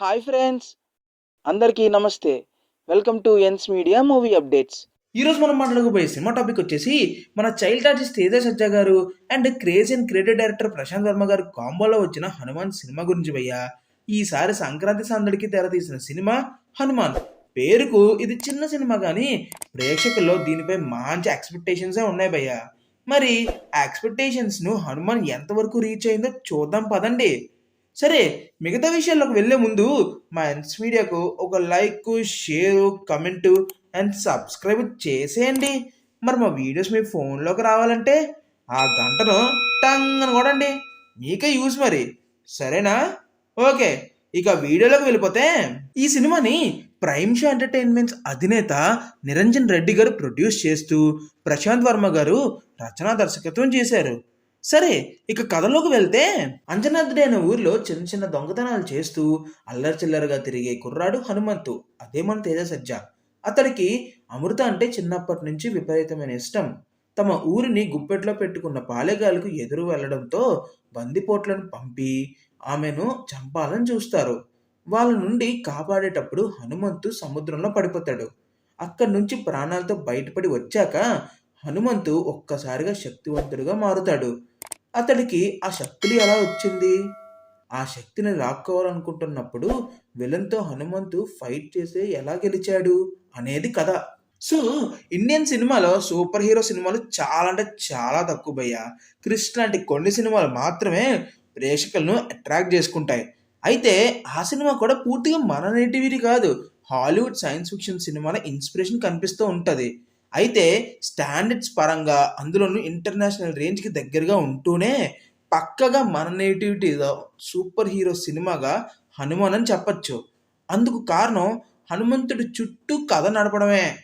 Hi friends అందరికీ నమస్తే. Welcome to NS media movie updates. ఈరోజు మనం మాట్లాడుకోబోయే సినిమా టాపిక్ వచ్చేసి మన child artist Teja Sajja garu and craze and creative director Prashanth Varma garu కాంబోలో వచ్చిన Hanuman cinema గురించి భయ్యా. ఈసారి సంక్రాంతి సందడికి తెరతీసిన సినిమా హనుమాన్. పేరుకు ఇది చిన్న సినిమా కానీ ప్రేక్షకుల్లో దీనిపై మంచి ఎక్స్పెక్టేషన్సే ఉన్నాయి భయ్యా. మరి ఆ ఎక్స్పెక్టేషన్స్ను హనుమాన్ ఎంతవరకు రీచ్ అయిందో చూద్దాం పదండి. సరే మిగతా విషయాల్లోకి వెళ్ళే ముందు మా ఎన్స్ మీడియాకు ఒక like share comment and subscribe చేసేయండి. మరి మా వీడియోస్ మీ ఫోన్లోకి రావాలంటే ఆ గంటను టంగ్ అని కొడండి. మీకే యూస్ మరి. సరేనా? ఓకే ఇక వీడియోలోకి వెళ్ళిపోతే ఈ సినిమాని ప్రైమ్ షో ఎంటర్టైన్మెంట్స్ అధినేత నిరంజన్ రెడ్డి గారు ప్రొడ్యూస్ చేస్తూ ప్రశాంత్ వర్మ గారు రచనా దర్శకత్వం చేశారు. సరే ఇక కథలోకి వెళ్తే అంజనాథుడి అనే ఊర్లో చిన్న చిన్న దొంగతనాలు చేస్తూ అల్లరి చిల్లరగా తిరిగే కుర్రాడు హనుమంతు అదే మన తేజ సజ్జ అతడికి అమృత అంటే చిన్నప్పటి నుంచి విపరీతమైన ఇష్టం. తమ ఊరిని గుప్పెట్లో పెట్టుకున్న పాలెగాలకు ఎదురు వెళ్ళడంతో బందిపోట్లను పంపి ఆమెను చంపాలని చూస్తారు. వాళ్ళ నుండి కాపాడేటప్పుడు హనుమంతు సముద్రంలో పడిపోతాడు. అక్కడి నుంచి ప్రాణాలతో బయటపడి వచ్చాక హనుమంతు ఒక్కసారిగా శక్తివంతుడుగా మారుతాడు. అతడికి ఆ శక్తులు ఎలా వచ్చింది? ఆ శక్తిని లాక్కోవాలనుకుంటున్నప్పుడు విలన్తో హనుమంతు ఫైట్ చేసి ఎలా గెలిచాడు అనేది కథ. సో ఇండియన్ సినిమాలో సూపర్ హీరో సినిమాలు చాలా అంటే చాలా తక్కువ భయ్యా. క్రిష్ లాంటి కొన్ని సినిమాలు మాత్రమే ప్రేక్షకులను అట్రాక్ట్ చేసుకుంటాయి. అయితే ఆ సినిమా కూడా పూర్తిగా మన నేటివిది కాదు. హాలీవుడ్ సైన్స్ ఫిక్షన్ సినిమాల ఇన్స్పిరేషన్ కనిపిస్తూ ఉంటుంది. అయితే స్టాండర్డ్స్ పరంగా అందులోనూ ఇంటర్నేషనల్ రేంజ్కి దగ్గరగా ఉంటూనే పక్కగా మన నేటివిటీలో సూపర్ హీరో సినిమాగా హనుమాన్ అని చెప్పచ్చు. అందుకు కారణం హనుమంతుడి చుట్టూ కథ నడపడమే.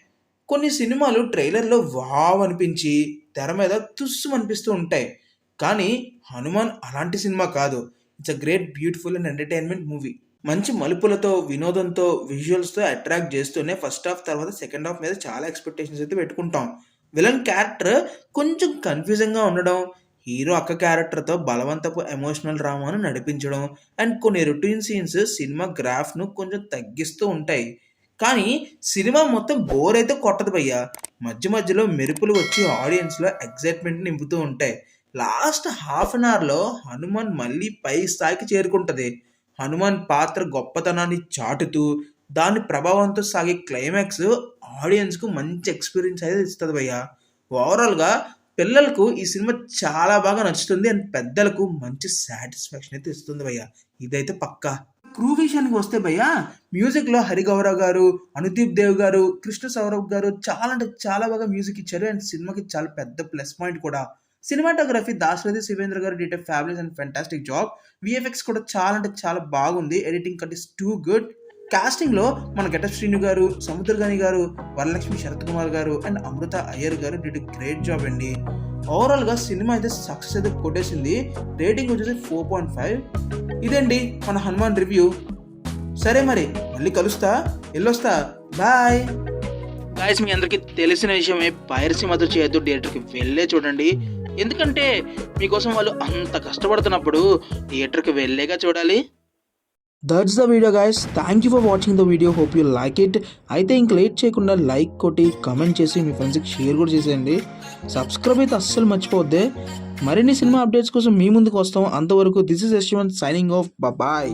కొన్ని సినిమాలు ట్రైలర్లో వావ్ అనిపించి తెర మీద తుస్సు అనిపిస్తూ ఉంటాయి. కానీ హనుమాన్ అలాంటి సినిమా కాదు. It's a great beautiful and entertainment movie. మంచి మలుపులతో వినోదంతో విజువల్స్తో అట్రాక్ట్ చేస్తూనే ఫస్ట్ హాఫ్ తర్వాత సెకండ్ హాఫ్ మీద చాలా ఎక్స్పెక్టేషన్స్ అయితే పెట్టుకుంటాం. విలన్ క్యారెక్టర్ కొంచెం కన్ఫ్యూజింగ్గా ఉండడం హీరో అక్క క్యారెక్టర్తో బలవంతపు ఎమోషనల్ డ్రామాను నడిపించడం అండ్ కొన్ని రొటీన్ సీన్స్ సినిమా గ్రాఫ్ను కొంచెం తగ్గిస్తూ ఉంటాయి. కానీ సినిమా మొత్తం బోర్ అయితే కొట్టదు భయ్యా. మధ్య మధ్యలో మెరుపులు వచ్చి ఆడియన్స్లో ఎగ్జైట్మెంట్ నింపుతూ ఉంటాయి. లాస్ట్ హాఫ్ అన్ అవర్లో హనుమాన్ మళ్ళీ పై స్థాయికి చేరుకుంటుంది. హనుమాన్ పాత్ర గొప్పతనాన్ని చాటుతూ దాని ప్రభావంతో సాగే క్లైమాక్స్ ఆడియన్స్కు మంచి ఎక్స్పీరియన్స్ అయితే ఇస్తుంది భయ్య. ఓవరాల్గా పిల్లలకు ఈ సినిమా చాలా బాగా నచ్చుతుంది అండ్ పెద్దలకు మంచి సాటిస్ఫాక్షన్ అయితే ఇస్తుంది భయ్య. ఇదైతే పక్కా. క్రూ విషయానికి వస్తే భయ్య మ్యూజిక్లో హరిగౌరవ్ గారు అనుదీప్ దేవ్ గారు కృష్ణ సౌరవ్ గారు చాలా అంటే చాలా బాగా మ్యూజిక్ ఇచ్చారు అండ్ సినిమాకి చాలా పెద్ద ప్లస్ పాయింట్ కూడా. Cinematography Dasarathi Sivendra garu did fabulous and fantastic job VFX కూడా చాలా అంటే చాలా బాగుంది. Editing cut is too good కాస్టింగ్లో మన గెటప్ శ్రీను గారు సముద్రగాని గారు వరలక్ష్మి శరత్ కుమార్ గారు అండ్ అమృత అయ్యర్ గారు డిడ్ గ్రేట్ జాబ్ అండి. ఓవరాల్గా సినిమా అయితే సక్సెస్ అయితే కొట్టేసింది. రేటింగ్ వచ్చేసి ఫోర్ పాయింట్ ఫైవ్ ఇదండి మన హనుమాన్ రివ్యూ సరే మరి మళ్ళీ కలుస్తా. వెళ్ళొస్తా బాయ్ గాయస్ మీ అందరికీ తెలిసిన విషయమే పైరసీ మాత్రం చేయొద్దు. థియేటర్కి వెళ్ళే చూడండి. ఎందుకంటే మీకోసం వాళ్ళు అంత కష్టపడుతున్నప్పుడు థియేటర్కి వెళ్ళేగా చూడాలి. That's the video guys thank you for watching the video hope you like it అయితే ఇంక లేట్ చేయకుండా లైక్ కొట్టి కమెంట్ చేసి మీ ఫ్రెండ్స్కి షేర్ కూడా చేసేయండి. సబ్స్క్రైబ్ అయితే అస్సలు మర్చిపోద్ది మరిన్ని సినిమా అప్డేట్స్ కోసం మీ ముందుకు వస్తాం. అంతవరకు this is Yashwant signing off bye